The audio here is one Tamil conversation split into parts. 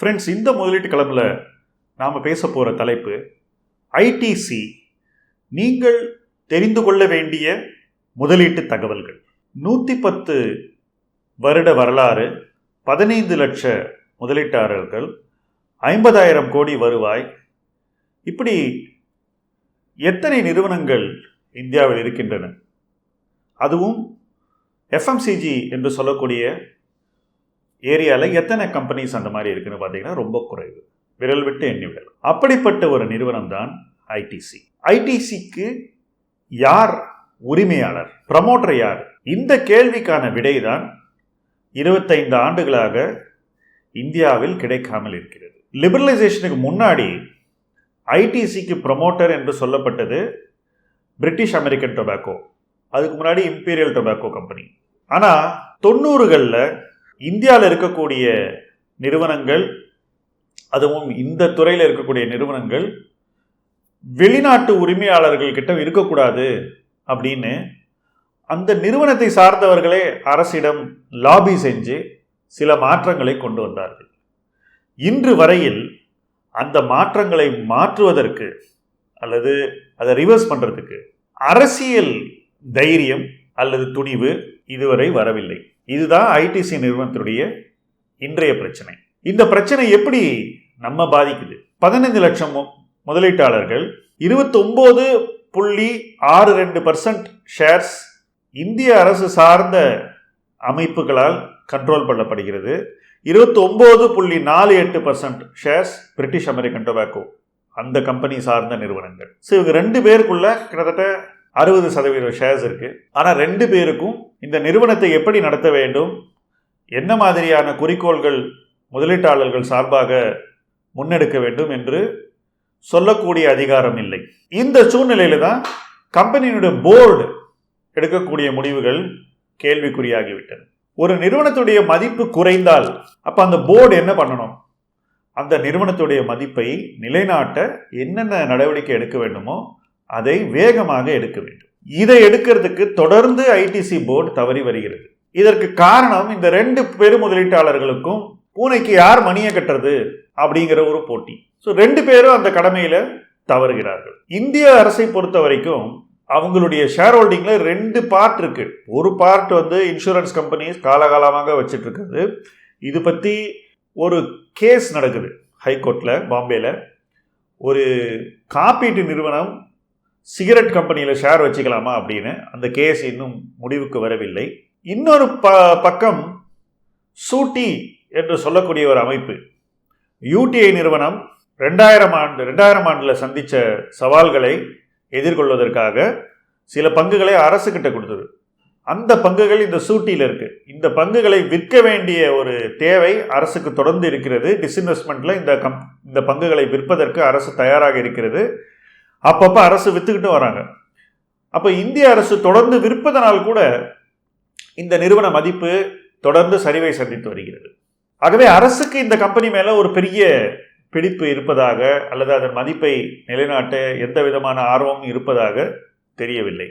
ஃப்ரெண்ட்ஸ் இந்த முதலீட்டு கிளம்பில் நாம் பேச போகிற தலைப்பு ஐடிசி நீங்கள் தெரிந்து கொள்ள வேண்டிய முதலீட்டு தகவல்கள். நூற்றி பத்து வருட வரலாறு பதினைந்து லட்ச முதலீட்டாளர்கள் ஐம்பதாயிரம் கோடி வருவாய். இப்படி எத்தனை நிறுவனங்கள் இந்தியாவில் இருக்கின்றன? அதுவும் எஃப்எம்சிஜி என்று சொல்லக்கூடிய ஏரியாவில் எத்தனை கம்பெனிஸ் அந்த மாதிரி இருக்குதுன்னு பார்த்தீங்கன்னா ரொம்ப குறைவு. விரல் விட்டு எண்ணி அப்படிப்பட்ட ஒரு நிறுவனம் தான் ஐடிசி ஐடிசிக்கு யார் உரிமையாளர் ப்ரமோட்டர் யார்? இந்த கேள்விக்கான விடைதான் இருபத்தைந்து ஆண்டுகளாக இந்தியாவில் கிடைக்காமல் இருக்கிறது. லிபரலைசேஷனுக்கு முன்னாடி ஐடிசிக்கு ப்ரமோட்டர் என்று சொல்லப்பட்டது பிரிட்டிஷ் அமெரிக்கன் டொபாக்கோ அதுக்கு முன்னாடி இம்பீரியல் டொபாக்கோ கம்பெனி ஆனால் தொண்ணூறுகளில் இந்தியாவில் இருக்கக்கூடிய நிறுவனங்கள் அதுவும் இந்த துறையில் இருக்கக்கூடிய நிறுவனங்கள் வெளிநாட்டு உரிமையாளர்கள் கிட்ட இருக்கக்கூடாது அப்படின்னு அந்த நிறுவனத்தை சார்ந்தவர்களே அரசிடம் லாபி செஞ்சு சில மாற்றங்களை கொண்டு வந்தார்கள். இன்று வரையில் அந்த மாற்றங்களை மாற்றுவதற்கு அல்லது அதை ரிவர்ஸ் பண்ணுறதுக்கு அரசியல் தைரியம் அல்லது துணிவு இதுவரை வரவில்லை. இதுதான் ஐடிசி நிறுவனத்துடைய இன்றைய பிரச்சனை. இந்த பிரச்சனை எப்படி நம்ம பாதிக்குது? பதினைந்து லட்சம் முதலீட்டாளர்கள் இருபத்தொம்போது புள்ளி ஆறு ரெண்டு பர்சன்ட் ஷேர்ஸ் இந்திய அரசு சார்ந்த அமைப்புகளால் கண்ட்ரோல் பண்ணப்படுகிறது. இருபத்தொம்போது புள்ளி நாலு எட்டு percent shares British American tobacco அந்த கம்பெனி சார்ந்த நிறுவனங்கள். ஸோ இவங்க ரெண்டு பேருக்குள்ள கிட்டத்தட்ட அறுபது சதவீத ஷேர்ஸ் இருக்குது ஆனால் ரெண்டு பேருக்கும் இந்த நிறுவனத்தை எப்படி நடத்த வேண்டும்? என்ன மாதிரியான குறிக்கோள்கள் முதலீட்டாளர்கள் சார்பாக முன்னெடுக்க வேண்டும் என்று சொல்லக்கூடிய அதிகாரம் இல்லை. இந்த சூழ்நிலையில் தான் கம்பெனியினுடைய போர்டு எடுக்கக்கூடிய முடிவுகள் கேள்விக்குறியாகிவிட்டன. ஒரு நிறுவனத்துடைய மதிப்பு குறைந்தால் அப்போ அந்த போர்டு என்ன பண்ணணும்? அந்த நிறுவனத்துடைய மதிப்பை நிலைநாட்ட என்னென்ன நடவடிக்கை எடுக்க வேண்டுமோ அதை வேகமாக எடுக்க வேண்டும். இதை எடுக்கிறதுக்கு தொடர்ந்து ஐடிசி போர்டு தவறி வருகிறது. இதற்கு காரணம் இந்த ரெண்டு பெரு முதலீட்டாளர்களுக்கும் பூனைக்கு யார் மணியை கட்டுறது அப்படிங்கிற ஒரு போட்டி. ஸோ ரெண்டு பேரும் அந்த கடமையில் தவறுகிறார்கள். இந்திய அரசை பொறுத்த வரைக்கும் அவங்களுடைய ஷேர் ஹோல்டிங்கில் ரெண்டு பார்ட் இருக்கு. ஒரு பார்ட் வந்து இன்சூரன்ஸ் கம்பெனிஸ் காலகாலமாக வச்சுட்டு இருக்குது இது பற்றி ஒரு கேஸ் நடக்குது. ஹைகோர்ட்டில் பாம்பேயில் ஒரு காப்பீட்டு நிறுவனம் சிகரெட் கம்பெனியில் ஷேர் வச்சுக்கலாமா அப்படின்னு அந்த கேஸ் இன்னும் முடிவுக்கு வரவில்லை. இன்னொரு ப பக்கம் சூட்டி என்று சொல்லக்கூடிய ஒரு அமைப்பு. யூடிஐ நிறுவனம் ரெண்டாயிரம் ஆண்டு ரெண்டாயிரம் ஆண்டில் சந்தித்த சவால்களை எதிர்கொள்வதற்காக சில பங்குகளை அரசுக்கிட்ட கொடுத்தது. அந்த பங்குகள் இந்த சூட்டியில் இருக்குது இந்த பங்குகளை விற்க வேண்டிய ஒரு தேவை அரசுக்கு தொடர்ந்து இருக்கிறது. டிஸ்இன்வெஸ்ட்மெண்ட்டில் இந்த கம் இந்த பங்குகளை விற்பதற்கு அரசு தயாராக இருக்கிறது. அப்பப்போ அரசு வித்துக்கிட்டு வராங்க. அப்போ இந்திய அரசு தொடர்ந்து விற்பதனால் கூட இந்த நிறுவன மதிப்பு தொடர்ந்து சரிவை சந்தித்து வருகிறது. ஆகவே அரசுக்கு இந்த கம்பெனி மேலே ஒரு பெரிய பிடிப்பு இருப்பதாக அல்லது அதன் மதிப்பை நிலைநாட்ட எந்த விதமான ஆர்வமும் இருப்பதாக தெரியவில்லை.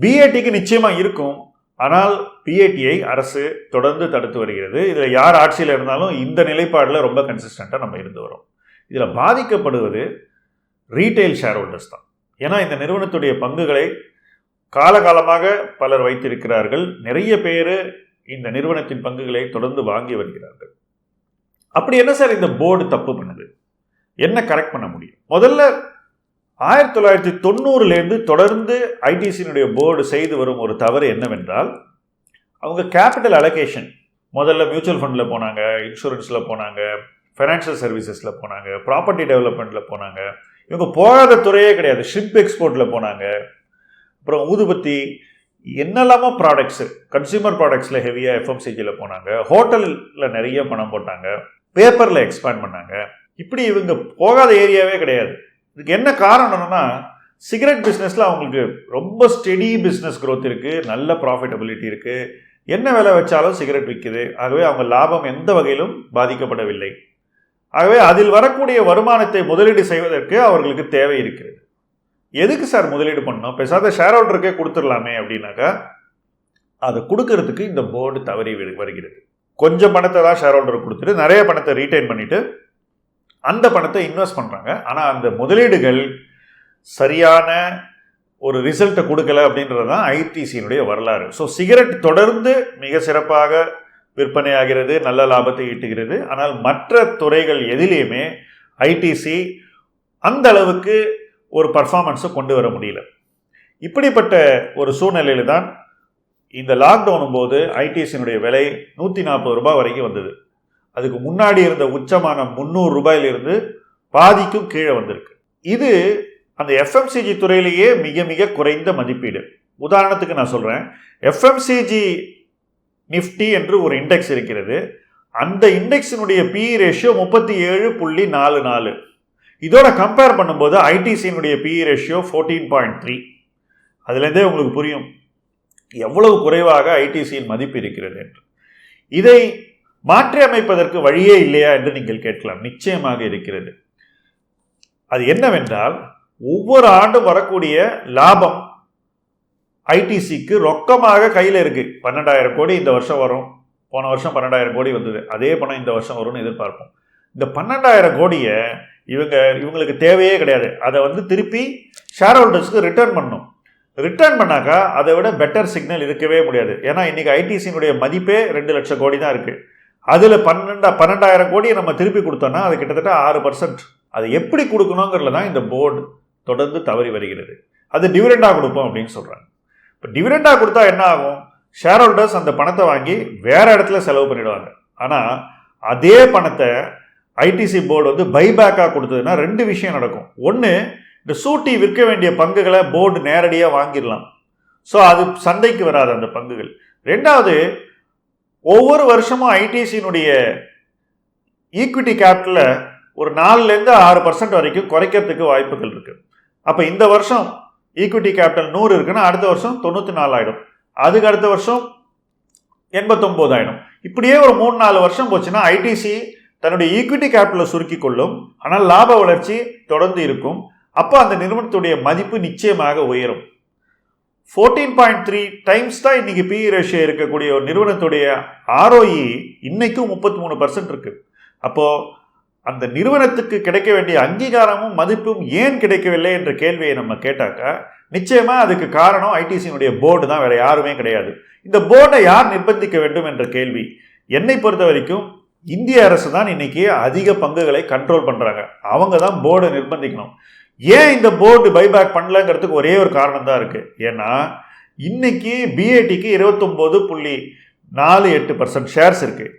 பிஏடிக்கு நிச்சயமாக இருக்கும். ஆனால் பிஏடியை அரசு தொடர்ந்து தடுத்து வருகிறது. இதில் யார் ஆட்சியில் இருந்தாலும் இந்த நிலைப்பாடில் ரொம்ப கன்சிஸ்டண்ட்டாக நம்ம இருந்து வரோம். இதில் பாதிக்கப்படுவது ரீட்டைல் ஷேர் ஹோல்டர்ஸ் தான். ஏன்னா இந்த நிறுவனத்துடைய பங்குகளை காலகாலமாக பலர் வைத்திருக்கிறார்கள். நிறைய பேர் இந்த நிறுவனத்தின் பங்குகளை தொடர்ந்து வாங்கி வருகிறார்கள். அப்படி என்ன சார் இந்த போர்டு தப்பு பண்ணுது? என்ன கரெக்ட் பண்ண முடியும்? முதல்ல ஆயிரத்தி தொள்ளாயிரத்தி தொண்ணூறுலேருந்து தொடர்ந்து ஐடிசியினுடைய போர்டு செய்து வரும் ஒரு தவறு என்னவென்றால் அவங்க கேபிட்டல் அலோகேஷன் முதல்ல மியூச்சுவல் ஃபண்டில் போனாங்க இன்சூரன்ஸில் போனாங்க ஃபைனான்ஷியல் சர்வீசஸில் போனாங்க ப்ராப்பர்ட்டி டெவலப்மெண்ட்டில் போனாங்க இவங்க போகாத துறையே கிடையாது. ஷிப் எக்ஸ்போர்ட்டில் போனாங்க. அப்புறம் ஊதுபத்தி என்னெல்லாமோ ப்ராடக்ட்ஸு கன்சியூமர் ப்ராடக்ட்ஸில் ஹெவியாக எஃப்எம்சிஜியில் போனாங்க. ஹோட்டலில் நிறைய பணம் போட்டாங்க. பேப்பரில் எக்ஸ்பேண்ட் பண்ணாங்க. இப்படி இவங்க போகாத ஏரியாவே கிடையாது. இதுக்கு என்ன காரணம்னா சிகரெட் பிஸ்னஸில் அவங்களுக்கு ரொம்ப ஸ்டெடி பிஸ்னஸ் க்ரோத் இருக்குது நல்ல ப்ராஃபிட்டபிலிட்டி இருக்குது என்ன விலை வச்சாலும் சிகரெட் விற்கிது ஆகவே அவங்க லாபம் எந்த வகையிலும் பாதிக்கப்படவில்லை. ஆகவே அதில் வரக்கூடிய வருமானத்தை முதலீடு செய்வதற்கு அவர்களுக்கு தேவை இருக்கிறது. எதுக்கு சார் முதலீடு பண்ணோம் பேசாத ஷேர் ஹோல்டருக்கே கொடுத்துடலாமே அப்படின்னாக்கா அதை கொடுக்கறதுக்கு இந்த போர்டு தவறி வருகிறது. கொஞ்சம் பணத்தை தான் ஷேர் ஹோல்டருக்கு கொடுத்துட்டு நிறைய பணத்தை ரீட்டைன் பண்ணிவிட்டு அந்த பணத்தை இன்வெஸ்ட் பண்ணுறாங்க ஆனால் அந்த முதலீடுகள் சரியான ஒரு ரிசல்ட்டை கொடுக்கல அப்படின்றது தான் ஐடிசியினுடைய வரலாறு. ஸோ சிகரெட் தொடர்ந்து மிக சிறப்பாக விற்பனையாகிறது நல்ல லாபத்தை ஈட்டுகிறது. ஆனால் மற்ற துறைகள் எதிலையுமே ஐடிசி அந்த அளவுக்கு ஒரு பர்ஃபார்மன்ஸை கொண்டு வர முடியல. இப்படிப்பட்ட ஒரு சூழ்நிலையில் தான் இந்த லாக்டவுனும் போது ஐடிசியினுடைய விலை நூற்றி நாற்பது ரூபாய் வரைக்கும் வந்தது. அதுக்கு முன்னாடி இருந்த உச்சமான முந்நூறு ரூபாயிலிருந்து பாதிக்கும் கீழே வந்திருக்கு. இது அந்த எஃப்எம்சிஜி துறையிலேயே மிக மிக குறைந்த மதிப்பீடு. உதாரணத்துக்கு நான் சொல்கிறேன் எஃப்எம்சிஜி நிஃப்டி என்று ஒரு இண்டெக்ஸ் இருக்கிறது. அந்த இண்டெக்ஸினுடைய பி ரேஷியோ முப்பத்தி ஏழு புள்ளி நாலு நாலு. இதோட கம்பேர் பண்ணும்போது ஐடிசியினுடைய P ratio fourteen point three அதுலேருந்தே உங்களுக்கு புரியும் எவ்வளவு குறைவாக ஐடிசியின் மதிப்பு இருக்கிறது என்று. இதை மாற்றி அமைப்பதற்கு வழியே இல்லையா என்று நீங்கள் கேட்கலாம். நிச்சயமாக இருக்கிறது. அது என்னவென்றால் ஒவ்வொரு ஆண்டும் வரக்கூடிய லாபம் ஐடிசிக்கு ரொக்கமாக கையில் இருக்குது பன்னெண்டாயிரம் கோடி இந்த வருஷம் வரும். போன வருஷம் பன்னெண்டாயிரம் கோடி வந்தது. அதே பணம் இந்த வருஷம் வரும்னு எதிர்பார்ப்போம். இந்த பன்னெண்டாயிரம் கோடியை இவங்க இவங்களுக்கு தேவையே கிடையாது. அதை வந்து திருப்பி ஷேர் ஹோல்டர்ஸ்க்கு ரிட்டர்ன் பண்ணணும். ரிட்டர்ன் பண்ணாக்கா அதை விட பெட்டர் சிக்னல் இருக்கவே முடியாது. ஏன்னா இன்றைக்கி ஐடிசியினுடைய மதிப்பே ரெண்டு லட்சம் கோடி தான் இருக்குது அதில் பன்னெண்டா பன்னெண்டாயிரம் கோடியை நம்ம திருப்பி கொடுத்தோன்னா அது கிட்டத்தட்ட ஆறு பர்சன்ட் அது எப்படி கொடுக்கணுங்கிறதுல தான் இந்த போர்டு தொடர்ந்து தவறி வருகிறது. அது டிவிடெண்டாக கொடுப்போம் அப்படின்னு சொல்கிறாங்க இப்போ டிவிடெண்டாக கொடுத்தா என்ன ஆகும்? ஷேர் ஹோல்டர்ஸ் அந்த பணத்தை வாங்கி வேறு இடத்துல செலவு பண்ணிடுவாங்க. ஆனால் அதே பணத்தை ஐடிசி போர்டு வந்து பைபேக்காக கொடுத்ததுன்னா ரெண்டு விஷயம் நடக்கும். ஒன்று இந்த சூட்டி விற்க வேண்டிய பங்குகளை போர்டு நேரடியாக வாங்கிடலாம். ஸோ அது சந்தைக்கு வராது அந்த பங்குகள். ரெண்டாவது ஒவ்வொரு வருஷமும் ஐடிசியினுடைய ஈக்விட்டி கேபிட்டலில் ஒரு நாலுலேருந்து ஆறு பர்சன்ட் வரைக்கும் குறைக்கிறதுக்கு வாய்ப்புகள் இருக்குது அப்போ இந்த வருஷம் ஈக்விட்டி கேபிட்டல் நூறு இருக்குன்னா அடுத்த வருஷம் தொண்ணூற்றி நாலு ஆகிடும் அதுக்கு அடுத்த வருஷம் எண்பத்தொம்போது ஆகிடும் இப்படியே ஒரு மூணு நாலு வருஷம் போச்சுன்னா ஐடிசி தன்னுடைய ஈக்விட்டி கேபிட்டலை சுருக்கி கொள்ளும். ஆனால் லாப வளர்ச்சி தொடர்ந்து இருக்கும். அப்போ அந்த நிறுவனத்துடைய மதிப்பு நிச்சயமாக உயரும். ஃபோர்டீன் பாயிண்ட் த்ரீ டைம்ஸ் தான் இன்னைக்கு பிஇ ரேஷியோ இருக்கக்கூடிய ஒரு நிறுவனத்துடைய ஆர்ஓஇ இன்னைக்கும் முப்பத்தி மூணு பர்சன்ட் இருக்கு. அப்போது அந்த நிறுவனத்துக்கு கிடைக்க வேண்டிய அங்கீகாரமும் மதிப்பும் ஏன் கிடைக்கவில்லை என்ற கேள்வியை நம்ம கேட்டாக்கா நிச்சயமாக அதுக்கு காரணம் ஐடிசியினுடைய போர்டு தான் வேறு யாருமே கிடையாது. இந்த போர்டை யார் நிர்பந்திக்க வேண்டும் என்ற கேள்வி. என்னை பொறுத்த வரைக்கும் இந்திய அரசு தான் இன்னைக்கு அதிக பங்குகளை கண்ட்ரோல் பண்ணுறாங்க அவங்க தான் போர்டை நிர்பந்திக்கணும். ஏன் இந்த போர்டு பைபேக் பண்ணலங்கிறதுக்கு ஒரே ஒரு காரணம் தான் இருக்குது ஏன்னா இன்னைக்கு பிஏடிக்கு இருபத்தொம்போது புள்ளி நாலு எட்டு பர்சன்ட் ஷேர்ஸ் இருக்குது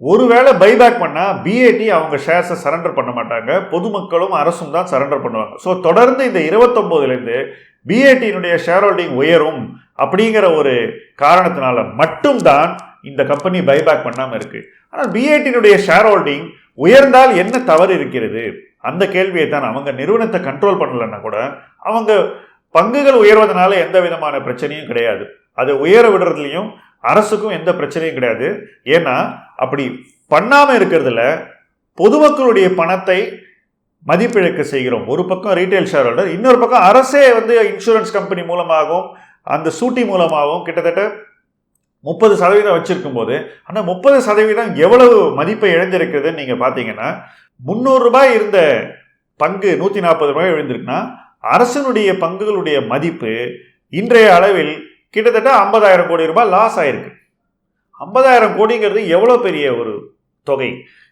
ஒருவேளை பைபேக் பண்ணால் பிஏடி அவங்க ஷேர்ஸை சரண்டர் பண்ண மாட்டாங்க. பொதுமக்களும் அரசும் தான் சரண்டர் பண்ணுவாங்க. ஸோ தொடர்ந்து இந்த இருபத்தொம்போதுலேருந்து பிஏடியினுடைய ஷேர் ஹோல்டிங் உயரும் அப்படிங்கிற ஒரு காரணத்தினால மட்டும்தான் இந்த கம்பெனி பைபேக் பண்ணாமல் இருக்குது ஆனால் பிஏடியினுடைய ஷேர் ஹோல்டிங் உயர்ந்தால் என்ன தவறு இருக்கிறது? அந்த கேள்வியை தான் அவங்க நிறுவனத்தை கண்ட்ரோல் பண்ணலைன்னா கூட அவங்க பங்குகள் உயர்வதனால எந்த விதமான பிரச்சனையும் கிடையாது. அதை உயர விடுறதுலையும் அரசுக்கும் எந்த பிரச்சனையும் கிடையாது. ஏன்னா அப்படி பண்ணாமல் இருக்கிறதுல பொதுமக்களுடைய பணத்தை மதிப்பிழக்க செய்கிறோம். ஒரு பக்கம் ரீட்டைல் ஷேர் ஹோல்டர் இன்னொரு பக்கம் அரசே வந்து இன்சூரன்ஸ் கம்பெனி மூலமாகவும் அந்த சூட்டி மூலமாகவும் கிட்டத்தட்ட முப்பது சதவீதம் வச்சிருக்கும் போது அந்த முப்பது சதவீதம் எவ்வளவு மதிப்பை இழந்திருக்கிறதுன்னு நீங்கள் பார்த்தீங்கன்னா முந்நூறுரூபாய் இருந்த பங்கு நூற்றி நாற்பது ரூபாய் எழுந்திருக்குன்னா அரசனுடைய பங்குகளுடைய மதிப்பு இன்றைய அளவில் கிட்டத்தட்ட ஐம்பதாயிரம் கோடி ரூபாய் லாஸ் ஆயிருக்கு. ஐம்பதாயிரம் கோடிங்கிறது எவ்வளோ பெரிய ஒரு தொகை?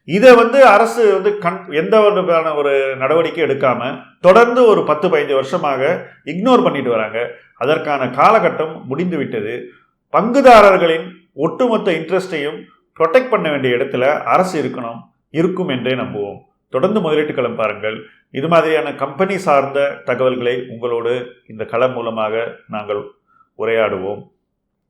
இதை வந்து அரசு வந்து கண் எந்த விதமான ஒரு நடவடிக்கை எடுக்காமல் தொடர்ந்து ஒரு பத்து பதினஞ்சு வருஷமாக இக்னோர் பண்ணிட்டு வராங்க. அதற்கான காலகட்டம் முடிந்து விட்டது பங்குதாரர்களின் ஒட்டுமொத்த இன்ட்ரெஸ்டையும் ப்ரொடெக்ட் பண்ண வேண்டிய இடத்துல அரசு இருக்கணும் இருக்கும் என்றே நம்புவோம். தொடர்ந்து முதலீட்டு களம் பாருங்கள். இது மாதிரியான கம்பெனி சார்ந்த தகவல்களை உங்களோடு இந்த களம் மூலமாக நாங்கள் உரையாடுவோம்.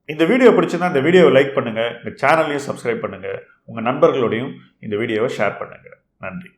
இந்த வீடியோ பிடிச்சிருந்தா இந்த வீடியோவை லைக் பண்ணுங்கள் இந்த சேனலையும் சப்ஸ்கிரைப் பண்ணுங்கள் உங்கள் நண்பர்களோடையும் இந்த வீடியோவை ஷேர் பண்ணுங்கள் நன்றி.